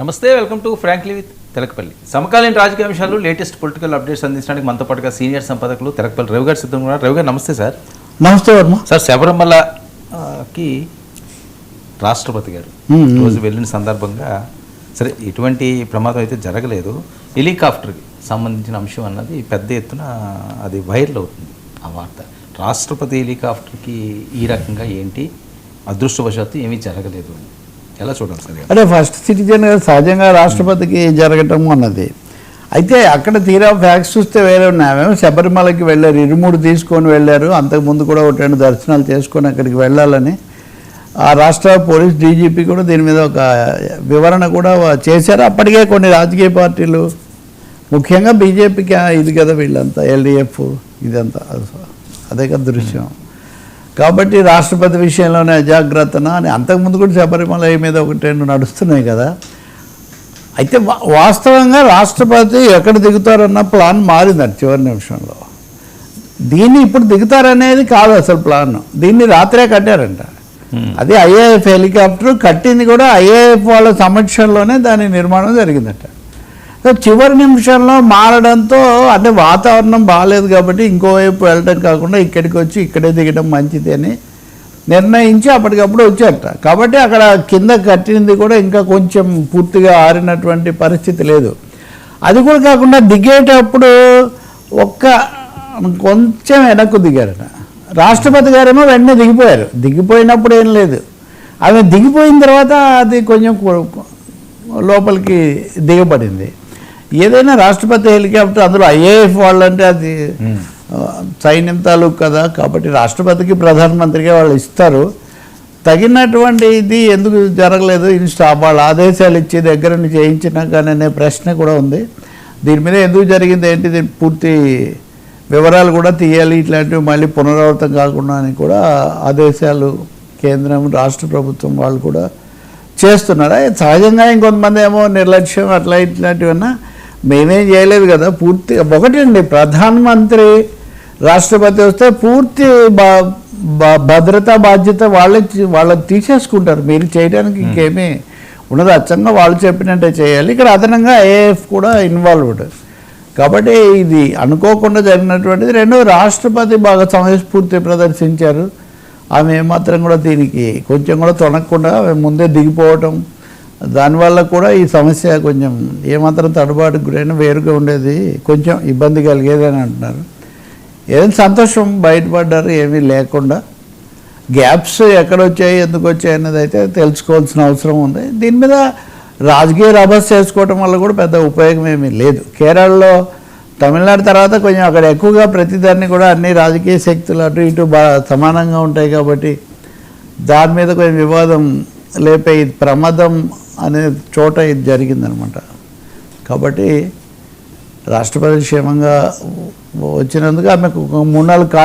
నమస్తే welcome to frankly with Telakapalli. సమకాలీన రాజకీయ అంశాలు లేటెస్ట్ పొలిటికల్ అప్డేట్స్ అందించడానికి మనతో పాటుగా సీనియర్ సంపాదకులు తెలకపల్లి రవి గారు సిద్ధంగా ఉన్నారు. రవి గారు నమస్తే సార్. నమస్తే వర్మ. సార్ శబరిమలకి రాష్ట్రపతి గారు. రోజు వెళ్ళిన సందర్భంగా సరే ఎటువంటి ప్రమాదం అయితే జరగలేదు. హెలికాప్టర్కి సంబంధించిన అంశం అన్నది పెద్ద ఎత్తున అది వైరల్ అవుతుంది. ఆ వార్త. రాష్ట్రపతి హెలికాప్టర్కి ఈ రకంగా ఏంటి? అదృష్టవశాత్తు ఏమీ జరగలేదు. ఎలా చూడాలి సార్ అంటే ఫస్ట్ సిటిజన్ సహజంగా రాష్ట్రపతికి జరగటం అన్నది. అయితే అక్కడ తీరా ఫ్యాక్స్ చూస్తే వేరే ఉన్నాయి. శబరిమలకి వెళ్ళారు ఇరుముడు తీసుకొని వెళ్ళారు. అంతకుముందు కూడా ఒక రెండు దర్శనాలు చేసుకొని అక్కడికి వెళ్ళాలని. ఆ రాష్ట్ర పోలీస్ డీజీపీ కూడా దీని మీద ఒక వివరణ కూడా చేశారు. అప్పటికే కొన్ని రాజకీయ పార్టీలు ముఖ్యంగా బీజేపీకి ఇది కదా వీళ్ళంతా ఎల్డిఎఫ్ ఇదంతా. అదే కదా దృశ్యం. కాబట్టి రాష్ట్రపతి విషయంలోనే అజాగ్రత్తన అని అంతకుముందు కూడా శబరిమల మీద ఒకటి రెండు నడుస్తున్నాయి కదా. అయితే వా- వాస్తవంగా రాష్ట్రపతి ఎక్కడ దిగుతారన్న ప్లాన్ మారిందండి చివరి నిమిషంలో. దీన్ని ఇప్పుడు దిగుతారనేది కాదు అసలు ప్లాన్. దీన్ని రాత్రే కట్టారంట. అది ఐఏఎఫ్ హెలికాప్టర్ కట్టింది కూడా ఐఏఎఫ్ వాళ్ళ సమక్షంలోనే దాని నిర్మాణం జరిగిందట. చివరి నిమిషంలో మారడంతో అంటే వాతావరణం బాగాలేదు కాబట్టి ఇంకోవైపు వెళ్ళడం కాకుండా ఇక్కడికి వచ్చి ఇక్కడే దిగడం మంచిది అని నిర్ణయించి అప్పటికప్పుడు వచ్చారట. కాబట్టి అక్కడ కింద కట్టింది కూడా ఇంకా కొంచెం పూర్తిగా ఆరినటువంటి పరిస్థితి లేదు. అది కూడా కాకుండా దిగేటప్పుడు ఒక్క కొంచెం వెనక్కు దిగారట. రాష్ట్రపతి గారేమో వెంటనే దిగిపోయారు. దిగిపోయినప్పుడు ఏం లేదు. ఆమె దిగిపోయిన తర్వాత అది కొంచెం లోపలికి దిగబడింది. ఏదైనా రాష్ట్రపతి హెలికాప్టర్ అందులో ఐఏఎఫ్ వాళ్ళంటే అది సైన్యం తాలూకు కదా. కాబట్టి రాష్ట్రపతికి ప్రధానమంత్రిగా వాళ్ళు ఇస్తారు. తగినటువంటి ఇది ఎందుకు జరగలేదు? ఇన్స్టా వాళ్ళ ఆదేశాలు ఇచ్చి దగ్గర నుంచి చేయించినా కానీ అనే ప్రశ్న కూడా ఉంది. దీని మీద ఎందుకు జరిగింది ఏంటి? దీని పూర్తి వివరాలు కూడా తీయాలి. ఇట్లాంటివి మళ్ళీ పునరావృతం కాకుండా అని కూడా ఆదేశాలు కేంద్రం రాష్ట్ర ప్రభుత్వం వాళ్ళు కూడా చేస్తున్నారు. సహజంగా ఇంకొంతమంది ఏమో నిర్లక్ష్యం అట్లా ఇట్లాంటివన్నా మేమేం చేయలేదు కదా పూర్తి ఒకటి అండి ప్రధానమంత్రి రాష్ట్రపతి వస్తే పూర్తి బా- భద్రతా బాధ్యత వాళ్ళే వాళ్ళకి తీసేసుకుంటారు. మీరు చేయడానికి ఇంకేమీ ఉన్నది అచ్చంగా వాళ్ళు చెప్పినట్టే చేయాలి. ఇక్కడ అదనంగా ఏఎఫ్ కూడా ఇన్వాల్వ్డ్. కాబట్టి ఇది అనుకోకుండా జరిగినటువంటిది. రెండో రాష్ట్రపతి బాగా సమయస్ఫూర్తి ప్రదర్శించారు. ఆమె ఏమాత్రం కూడా దీనికి కొంచెం కూడా తొనకుండా ముందే దిగిపోవటం దానివల్ల కూడా ఈ సమస్య కొంచెం ఏమాత్రం తడబాటుకు గురైనా వేరుగా ఉండేది కొంచెం ఇబ్బంది కలిగేదని అంటున్నారు. ఏదైనా సంతోషం బయటపడ్డారు ఏమీ లేకుండా. గ్యాప్స్ ఎక్కడ వచ్చాయి ఎందుకు వచ్చాయి అన్నది అయితే తెలుసుకోవాల్సిన అవసరం ఉంది. దీని మీద రాజకీయ రభస్ చేసుకోవటం వల్ల కూడా పెద్ద ఉపయోగం ఏమీ లేదు. కేరళలో తమిళనాడు తర్వాత కొంచెం అక్కడ ఎక్కువగా ప్రతిదాన్ని కూడా అన్ని రాజకీయ శక్తులు అటు ఇటు బా సమానంగా ఉంటాయి కాబట్టి దాని మీద కొంచెం వివాదం లేపే ప్రమాదం అనే చోట ఇది జరిగిందనమాట. కాబట్టి రాష్ట్రపతి క్షేమంగా వచ్చినందుకు ఆమెకు మూడు నాలుగు